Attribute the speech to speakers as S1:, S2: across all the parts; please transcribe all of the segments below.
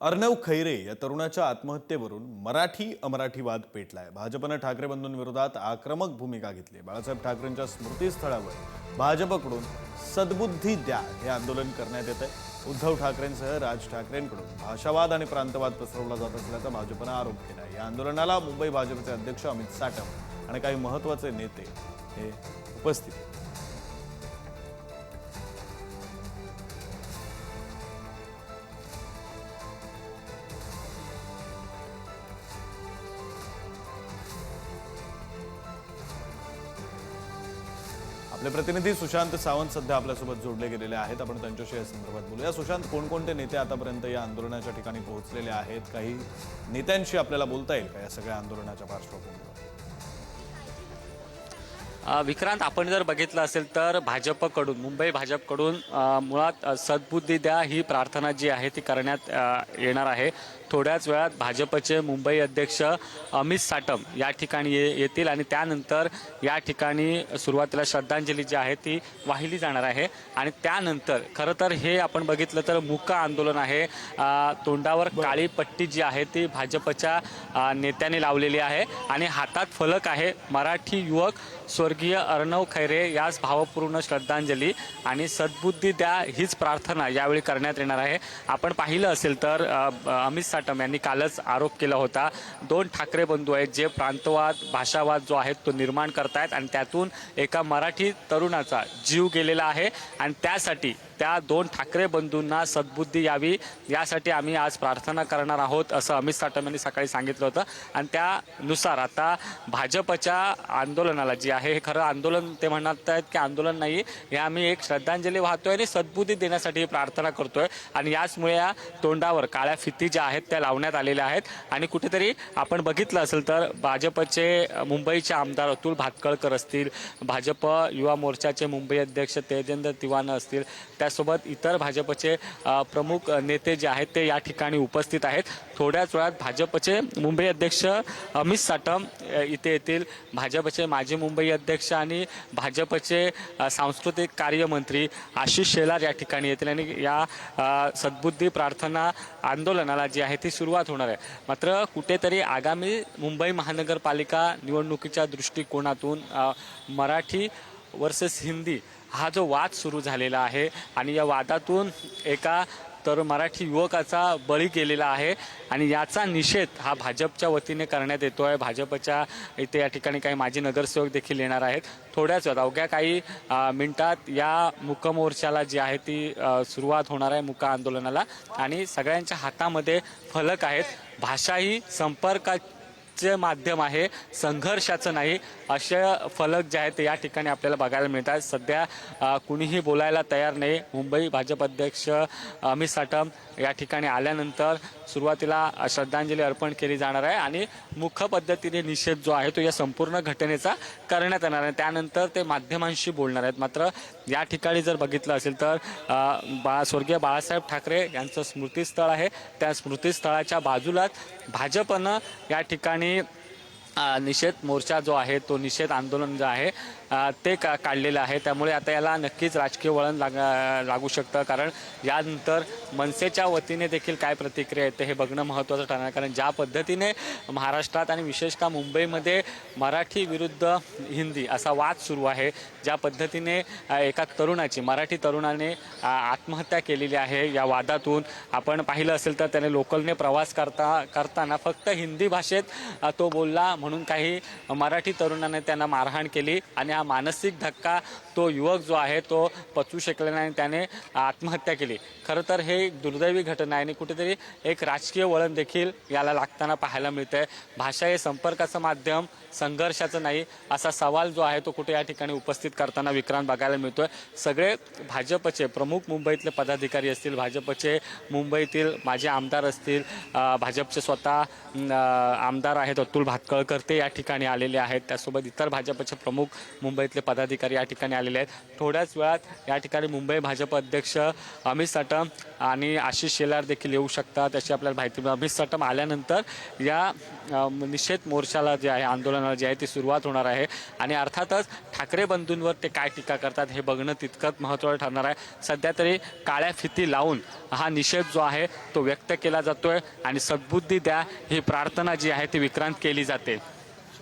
S1: अर्णव खैरे या तरुणाच्या आत्महत्येवरून मराठी अमराठीवाद पेटलाय. भाजपनं ठाकरे बंधूंविरोधात आक्रमक भूमिका घेतली. बाळासाहेब ठाकरेंच्या स्मृतीस्थळावर भाजपकडून सद्बुद्धी द्या हे आंदोलन करण्यात येत आहे उद्धव ठाकरेंसह राज ठाकरेंकडून भाषावाद आणि प्रांतवाद पसरवला जात असल्याचा भाजपनं आरोप केला या आंदोलनाला मुंबई भाजपचे अध्यक्ष अमित साटम आणि काही महत्त्वाचे नेते हे उपस्थित आपले प्रतिनिधी सुशांत सावंत सध्या आपल्यासोबत जोडले गेलेले आहेत. आपण त्यांच्याशी या संदर्भात बोलूया. सुशांत कोणकोणते नेते आतापर्यंत या आंदोलनाच्या ठिकाणी पोहोचलेले आहेत? काही नेत्यांशी आपल्याला बोलता येईल का या सगळ्या आंदोलनाच्या पार्श्वभूमीवर?
S2: विक्रांत आपण जर बघितलं असेल तर भाजपकडून मुंबई भाजपकडून मुळात सद्बुद्धी द्या ही प्रार्थना जी आहे ती करण्यात येणार आहे. थोड्याच वेळात भाजपचे मुंबई अध्यक्ष अमित साटम या ठिकाणी ये येतील आणि त्यानंतर या ठिकाणी सुरुवातीला श्रद्धांजली जी आहे ती वाहिली जाणार आहे. आणि त्यानंतर खरं तर हे आपण बघितलं तर मुक आंदोलन आहे. तोंडावर काळी पट्टी जी आहे ती भाजपच्या नेत्याने लावलेली आहे. आणि हातात फलक आहे मराठी युवक स्वर्गीय अर्णव खैरे यास भावपूर्ण श्रद्धांजली आणि सद्बुद्धी द्या हीच प्रार्थना यावेळी करण्यात येणार आहे. आपण पाहिलं असेल तर अमित साटम यांनी कालच आरोप केला होता. दोन ठाकरे बंधू आहेत जे प्रांतवाद भाषावाद जो आहे तो निर्माण करतायत आणि त्यातून एका मराठी तरुणाचा जीव गेलेला आहे आणि त्यासाठी त्या दोन ठाकरे बंधूंना सद्बुद्धी यावी यासाठी आम्ही आज प्रार्थना करणार आहोत असं अमित साटम यांनी सकाळी सांगितलं होतं. आणि त्यानुसार आता भाजपच्या आंदोलनाला जी आहे हे खरं आंदोलन ते म्हणत आहेत की आंदोलन नाही हे आम्ही एक श्रद्धांजली वाहतोय आणि सद्बुद्धी देण्यासाठी प्रार्थना करतोय. आणि याचमुळे या तोंडावर काळ्या फिती ज्या आहेत त्या लावण्यात आलेल्या आहेत. आणि कुठेतरी आपण बघितलं असेल तर भाजपचे मुंबईचे आमदार अतुल भातकळकर असतील भाजप युवा मोर्चाचे मुंबई अध्यक्ष तेजेंद्र तिवाना असतील त्या त्यासोबत इतर भाजपचे प्रमुख नेते जे आहेत ते या ठिकाणी उपस्थित आहेत. थोड्याच वेळात भाजपचे मुंबई अध्यक्ष अमित साटम इथे येतील. भाजपचे माजी मुंबई अध्यक्ष आणि भाजपचे सांस्कृतिक कार्यमंत्री आशिष शेलार या ठिकाणी येतील आणि या सद्बुद्धी प्रार्थना आंदोलनाला जी आहे ती सुरुवात होणार आहे. मात्र कुठेतरी आगामी मुंबई महानगरपालिका निवडणुकीच्या दृष्टिकोनातून मराठी वर्सेस हिंदी हा जो वाद सुरू झालेला आहे आणि या वादातून एका तर मराठी युवकाचा बळी गेलेला आहे आणि याचा निषेध हा भाजपच्या वतीने करण्यात येतो आहे. भाजपच्या इथे या ठिकाणी काही माजी नगरसेवक देखील येणार आहेत. थोड्याच वेळात अवघ्या काही मिनटात मिनिटात या मुकमोर्चाला जी आहे ती सुरुवात होणार आहे मुका आंदोलनाला. आणि सगळ्यांच्या हातामध्ये फलक आहेत. भाषा ही संपर्का चे माध्यम आहे संघर्षाचं नाही असे फलक जे आहेत ते या ठिकाणी आपल्याला बघायला मिळतात सध्या कुणीही बोलायला तयार नाही. मुंबई भाजप अध्यक्ष अमित साटम या ठिकाणी आल्यानंतर सुरुवातीला श्रद्धांजली अर्पण केली जाणार आहे आणि मुख्य पद्धतीने निषेध जो आहे तो या संपूर्ण घटनेचा करण्यात येणार आहे. त्यानंतर ते माध्यमांशी बोलणार आहेत. मात्र या ठिकाणी जर बघितलं असेल तर बा स्वर्गीय बाळासाहेब ठाकरे यांचं स्मृतीस्थळ आहे. त्या स्मृतीस्थळाच्या बाजूलाच भाजपनं या ठिकाणी निषेध मोर्चा जो आहे तो निषेध आंदोलन जे आहे ते का काढलेलं आहे. त्यामुळे आता याला नक्कीच राजकीय वळण लाग लागू शकतं. कारण यानंतर मनसेच्या वतीने देखील काय प्रतिक्रिया येते हे बघणं महत्त्वाचं ठरणार. आहे. कारण ज्या पद्धतीने महाराष्ट्रात आणि विशेषतः मुंबईमध्ये मराठी विरुद्ध हिंदी असा वाद सुरू आहे ज्या पद्धतीने एका तरुणाची मराठी तरुणाने आत्महत्या केलेली आहे या वादातून. आपण पाहिलं असेल तर त्याने लोकलने प्रवास करता करताना फक्त हिंदी भाषेत तो बोलला म्हणून काही मराठी तरुणाने त्यांना मारहाण केली. आणि हा मानसिक धक्का तो युवक जो आहे तो पचवू शकला नाही आणि त्याने आत्महत्या केली. खरं तर हे एक दुर्दैवी घटना आहे आणि कुठेतरी एक राजकीय वळण देखील याला लागताना पाहायला मिळतंय. भाषा हे संपर्काचं माध्यम संघर्षाचं नाही असा सवाल जो आहे तो कुठे या ठिकाणी उपस्थित करताना विक्रांत बघायला मिळतोय. सगळे भाजपचे प्रमुख मुंबईतले पदाधिकारी असतील भाजपचे मुंबईतील माजी आमदार असतील भाजपचे स्वतः आमदार आहेत अतुल भातकळकर ते या ठिकाणी आलेले आहेत. त्यासोबत इतर भाजपचे प्रमुख मुंबईतले पदाधिकारी या ठिकाणी आलेले आहेत. थोड्याच वेळात या ठिकाणी मुंबई भाजप अध्यक्ष अमित साटम आणि आशिष शेलार देखील येऊ शकतात. अशी आपल्याला माहिती मिळाली. अमित साटम आल्यानंतर या निषेध मोर्चाला जे आहे आंदोलनाला जे आहे ती सुरुवात होणार आहे. आणि अर्थातच ठाकरे बंधूंवर ते काय टीका करतात हे बघणं तितकंच महत्त्वाचं ठरणार आहे. सध्या तरी काळ्या फिती लावून हा निषेध जो आहे तो व्यक्त केला जातोय. आणि सद्बुद्धी द्या ही प्रार्थना जी आहे ती विक्रांत केली जाते.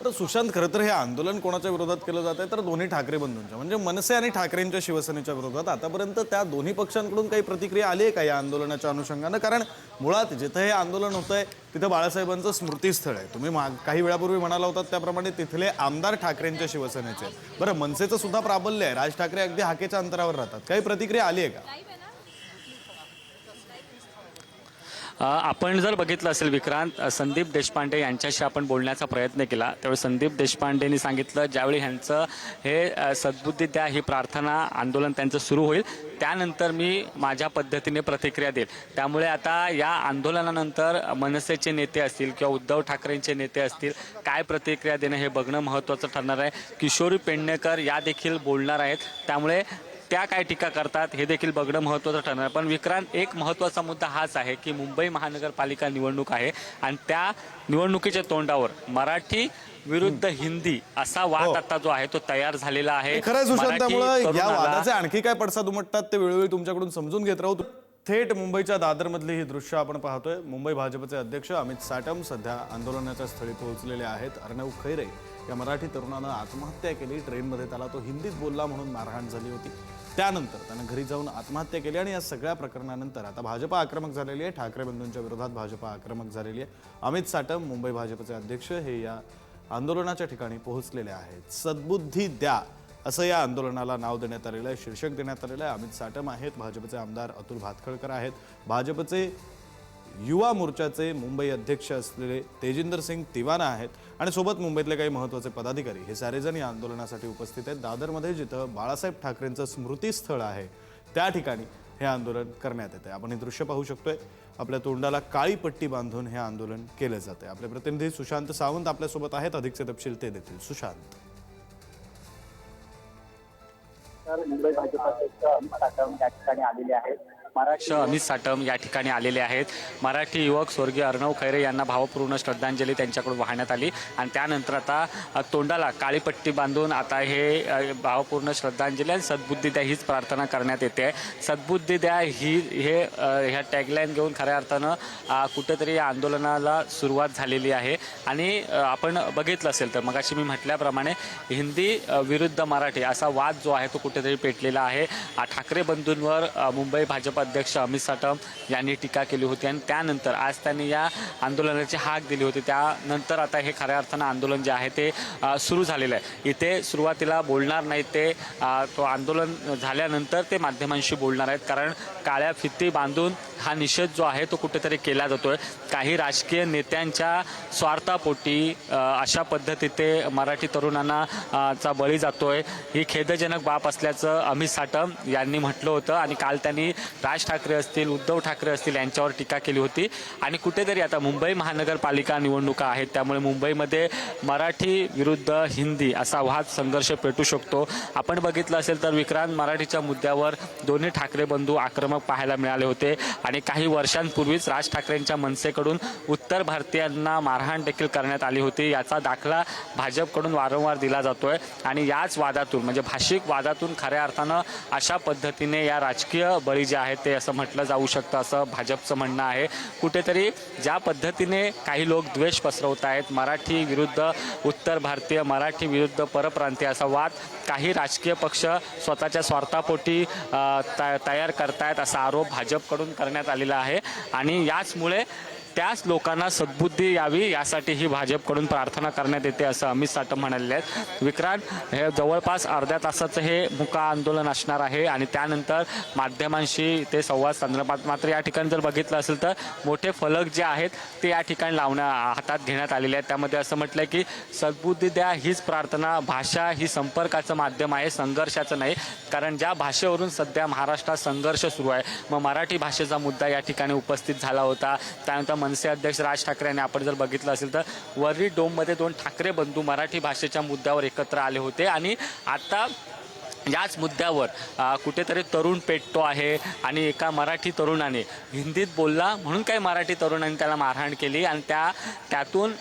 S1: तर सुशांत खरं तर हे आंदोलन कोणाच्या विरोधात केलं जात आहे? तर दोन्ही ठाकरे बंधूंच्या. म्हणजे मनसे आणि ठाकरेंच्या शिवसेनेच्या विरोधात आतापर्यंत त्या दोन्ही पक्षांकडून काही प्रतिक्रिया आली आहे का या आंदोलनाच्या अनुषंगानं? कारण मुळात जिथं हे आंदोलन होत आहे तिथं बाळासाहेबांचं स्मृतीस्थळ आहे. तुम्ही मा काही वेळापूर्वी म्हणाला होतात त्याप्रमाणे तिथले आमदार ठाकरेंच्या शिवसेनेचे बरं मनसेचं सुद्धा प्राबल्य आहे. राज ठाकरे अगदी हाकेच्या अंतरावर राहतात. काही प्रतिक्रिया आली आहे का?
S2: आपण जर बघितलं असेल विक्रांत संदीप देशपांडे यांच्याशी आपण बोलण्याचा प्रयत्न केला. त्यावेळी संदीप देशपांडेंनी सांगितलं ज्यावेळी ह्यांचं हे सद्बुद्धी द्या ही प्रार्थना आंदोलन त्यांचं सुरू होईल त्यानंतर मी माझ्या पद्धतीने प्रतिक्रिया देईल. त्यामुळे आता या आंदोलनानंतर मनसेचे नेते असतील किंवा उद्धव ठाकरेंचे नेते असतील काय प्रतिक्रिया देणं हे बघणं महत्त्वाचं ठरणार आहे. किशोरी पेडणेकर या देखील बोलणार आहेत. त्यामुळे त्या काय टीका करतात हे देखील बघणं महत्त्वाचं ठरणार. पण विक्रांत एक महत्त्वाचा मुद्दा हाच आहे की मुंबई महानगरपालिका निवडणूक आहे आणि त्या निवडणुकीच्या तोंडावर मराठी विरुद्ध हिंदी असा वाद आता जो आहे तो तयार झालेला आहे.
S1: त्यामुळे या वादाचे आणखी काय पडसाद उमटतात ते वेळोवेळी तुमच्याकडून समजून घेत राहू. थेट मुंबईच्या दादरमधली ही दृश्य आपण पाहतोय. मुंबई भाजपचे अध्यक्ष अमित साटम सध्या आंदोलनाच्या स्थळी पोहोचलेले आहेत. अर्णव खैरे या मराठी तरुणानं आत्महत्या केली. ट्रेनमध्ये त्याला तो हिंदीत बोलला म्हणून मारहाण झाली होती. त्यानंतर त्यानं घरी जाऊन आत्महत्या केली आणि या सगळ्या प्रकरणानंतर आता भाजप आक्रमक झालेली आहे. ठाकरे बंधूंच्या विरोधात भाजपा आक्रमक झालेली आहे. अमित साटम मुंबई भाजपचे अध्यक्ष हे या आंदोलनाच्या ठिकाणी पोहोचलेले आहेत. सद्बुद्धी द्या असं या आंदोलनाला नाव देण्यात आलेलं आहे शीर्षक देण्यात आलेलं आहे. अमित साटम आहेत भाजपचे आमदार अतुल भातखळकर आहेत. भाजपचे युवा मोर्चाचे मुंबई अध्यक्ष असलेले तेजिंदर सिंग तिवाना आहेत आणि सोबत मुंबईतले काही महत्त्वाचे पदाधिकारी. हे सारेजण या आंदोलनासाठी उपस्थित आहेत. दादरमध्ये जिथं बाळासाहेब ठाकरेंचं स्मृतीस्थळ आहे त्या ठिकाणी हे आंदोलन करण्यात येते आपण हे दृश्य पाहू शकतोय. आपल्या तोंडाला काळी पट्टी बांधून हे आंदोलन केलं जाते आपले प्रतिनिधी सुशांत सावंत आपल्यासोबत आहेत. अधिकचे तपशील ते देतील. सुशांत.
S3: तर मुंबई भाजप अध्यक्ष अमित ठाकरे या ठिकाणी आलेले आहेत.
S2: अमित साटम या ठिकाणी आलेले आहेत. मराठी युवक स्वर्गीय अर्णव खैरे यांना भावपूर्ण श्रद्धांजली त्यांच्याकडून वाहण्यात आली. आणि त्यानंतर आता तोंडाला काळी पट्टी बांधून आता हे भावपूर्ण श्रद्धांजली आणि सद्बुद्धी द्या हीच प्रार्थना करण्यात येते. सद्बुद्धी द्या ही हे ह्या टॅगलाईन घेऊन खऱ्या अर्थानं कुठेतरी या आंदोलनाला सुरुवात झालेली आहे. आणि आपण बघितलं असेल तर मगाशी मी म्हटल्याप्रमाणे हिंदी विरुद्ध मराठी असा वाद जो आहे तो कुठेतरी पेटलेला आहे. ठाकरे बंधूंवर मुंबई भाजप अध्यक्ष अमित साटम यांनी टीका केली होती आणि त्यानंतर आज त्यांनी या आंदोलनाची हाक दिली होती. त्यानंतर आता हे खऱ्या अर्थानं आंदोलन जे आहे ते सुरू झालेलं आहे. इथे सुरुवातीला बोलणार नाही ते तो आंदोलन झाल्यानंतर ते माध्यमांशी बोलणार आहेत. कारण काळ्या फिती बांधून हा निषेध जो आहे तो कुठेतरी केला जातोय. काही राजकीय नेत्यांच्या स्वार्थापोटी अशा पद्धती ते मराठी तरुणांना चा बळी जातोय. ही खेदजनक बाब असल्याचं अमित साटम यांनी म्हटलं होतं आणि काल त्यांनी राज ठाकरे असतील उद्धव ठाकरे असतील यांच्यावर टीका केली होती. आणि कुठेतरी आता मुंबई महानगरपालिका निवडणुका आहेत त्यामुळे मुंबईमध्ये मराठी विरुद्ध हिंदी असा वाद संघर्ष पेटू शकतो. आपण बघितलं असेल तर विक्रांत मराठीच्या मुद्द्यावर दोन्ही ठाकरे बंधू आक्रमक पाहायला मिळाले होते. आणि काही वर्षांपूर्वीच राज ठाकरेंच्या मनसेकडून उत्तर भारतीयांना मारहाण देखील करण्यात आली होती. याचा दाखला भाजपकडून वारंवार दिला जातोय आणि याच वादातून म्हणजे भाषिक वादातून खऱ्या अर्थानं अशा पद्धतीने या राजकीय बळी जे आहेत ते असं म्हटलं जाऊ शकतं असं भाजपचं म्हणणं आहे. कुठेतरी ज्या पद्धतीने काही लोक द्वेष पसरवत आहेत मराठी विरुद्ध उत्तर भारतीय मराठी विरुद्ध परप्रांतीय असा वाद काही राजकीय पक्ष स्वतःच्या स्वार्थापोटी त तयार करतायत असा आरोप भाजपकडून करण्यात आलेला आहे. आणि याचमुळे त्याच लोकांना सद्बुद्धी यावी यासाठी ही भाजपकडून प्रार्थना करण्यात येते असं अमित साटम म्हणाले आहेत. विक्रांत हे जवळपास अर्ध्या तासाचं हे मुका आंदोलन असणार आहे आणि त्यानंतर माध्यमांशी ते संवाद संदर्भात मात्र या ठिकाणी जर बघितलं असेल तर मोठे फलक जे आहेत ते या ठिकाणी लावण्या हातात घेण्यात आलेले आहेत. त्यामध्ये असं म्हटलं की सद्बुद्धी द्या हीच प्रार्थना भाषा ही संपर्काचं माध्यम आहे संघर्षाचं नाही. कारण ज्या भाषेवरून सध्या महाराष्ट्रात संघर्ष सुरू आहे. मग मराठी भाषेचा मुद्दा या ठिकाणी उपस्थित झाला होता. त्यानंतर मनसे अध्यक्ष राज ठाकरे यांनी आपण जर बघितलं असेल तर वरळी डोममध्ये दोन ठाकरे बंधू मराठी भाषेच्या मुद्द्यावर एकत्र आले होते. आणि आता याच मुद्द्यावर कुठेतरी तरुण पेटतो आहे आणि एका मराठी तरुणाने हिंदीत बोलला म्हणून काही मराठी तरुणाने त्याला मारहाण केली. आणि त्या त्यातून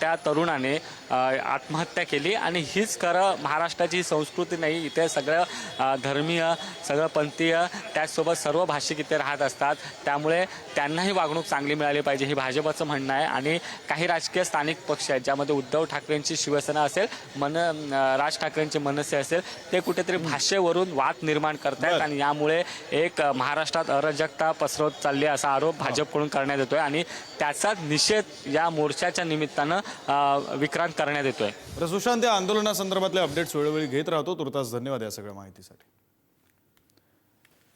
S2: त्या तरुणाने आत्महत्या केली आणि हीच खरं महाराष्ट्राची संस्कृती नाही. इथे सगळं धर्मीय सगळं पंथीय त्याचसोबत सर्व भाषिक इथे राहत असतात. त्यामुळे त्यांनाही वागणूक चांगली मिळाली पाहिजे ही भाजपचं म्हणणं आहे. आणि काही राजकीय स्थानिक पक्ष आहेत ज्यामध्ये उद्धव ठाकरेंची शिवसेना असेल मन राज ठाकरेंचे मनसे असेल ते कुठेतरी भाषेवरून वाद निर्माण करतायत. आणि यामुळे एक महाराष्ट्रात अराजकता पसरवत चालली आहे असा आरोप भाजपकडून करण्यात येतोय. आणि त्याचा निषेध या मोर्चाच्या निमित्तानं विक्रांत करण्यात येतोय.
S1: तर सुशांत या आंदोलनासंदर्भातले अपडेट्स वेळोवेळी घेत राहतो. तुर्तास धन्यवाद या सगळ्या माहितीसाठी.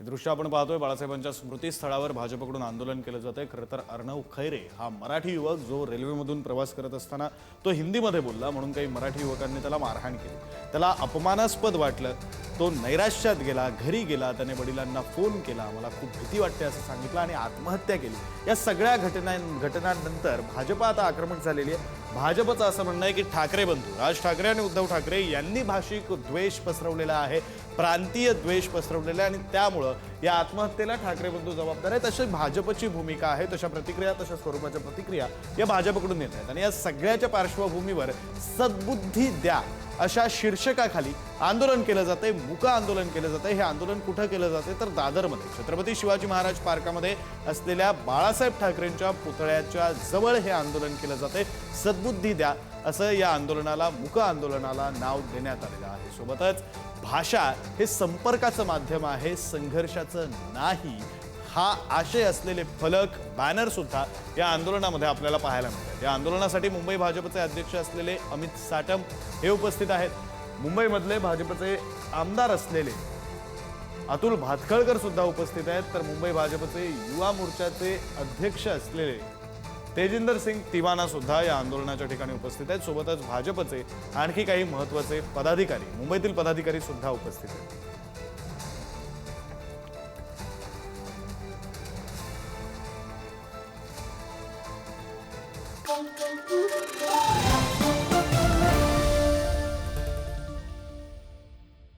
S1: हे दृश्य आपण पाहतोय. बाळासाहेबांच्या स्मृतीस्थळावर भाजपकडून आंदोलन केलं जात आहे खरं तर अर्णव खैरे हा मराठी युवक जो रेल्वेमधून प्रवास करत असताना तो हिंदीमध्ये बोलला म्हणून काही मराठी युवकांनी त्याला मारहाण केली. त्याला अपमानास्पद वाटलं. तो नैराश्यात गेला घरी गेला त्याने वडिलांना फोन केला. मला खूप भीती वाटते असं सांगितलं आणि आत्महत्या केली. या सगळ्या घटना घटनांनंतर भाजप आता आक्रमक झालेली आहे. भाजपचं असं म्हणणं आहे की ठाकरे बंधू. राज ठाकरे आणि उद्धव ठाकरे यांनी भाषिक द्वेष पसरवलेला आहे प्रांतीय द्वेष पसरवलेला आहे आणि त्यामुळं या आत्महत्येला ठाकरे बंधू जबाबदार आहेत. अशी भाजपची भूमिका आहे तशा प्रतिक्रिया तशा स्वरूपाच्या प्रतिक्रिया या भाजपकडून येत आहेत. आणि या सगळ्याच्या पार्श्वभूमीवर सद्बुद्धी द्या अशा शीर्षकाखाली आंदोलन केलं जाते मुका आंदोलन केलं जाते हे आंदोलन कुठं केलं जाते तर दादरमध्ये. छत्रपती शिवाजी महाराज पार्कामध्ये असलेल्या बाळासाहेब ठाकरेंच्या पुतळ्याच्या जवळ हे आंदोलन केलं जाते बुद्धी द्या असं या आंदोलनाला मुक आंदोलनाला नाव देण्यात आलेलं आहे. सोबतच भाषा हे संपर्काचं माध्यम आहे संघर्षाचं नाही. हा आशय असलेले फलक बॅनर सुद्धा या आंदोलनामध्ये आपल्याला पाहायला मिळतात. या आंदोलनासाठी मुंबई भाजपचे अध्यक्ष असलेले अमित साटम हे उपस्थित आहेत. मुंबईमधले भाजपचे आमदार असलेले अतुल भातखळकर सुद्धा उपस्थित आहेत. तर मुंबई भाजपचे युवा मोर्चाचे अध्यक्ष असलेले तेजिंदर सिंग तिवाना सुद्धा या आंदोलनाच्या ठिकाणी उपस्थित आहेत. सोबतच भाजपचे आणखी काही महत्त्वाचे पदाधिकारी मुंबईतील पदाधिकारी सुद्धा उपस्थित आहेत.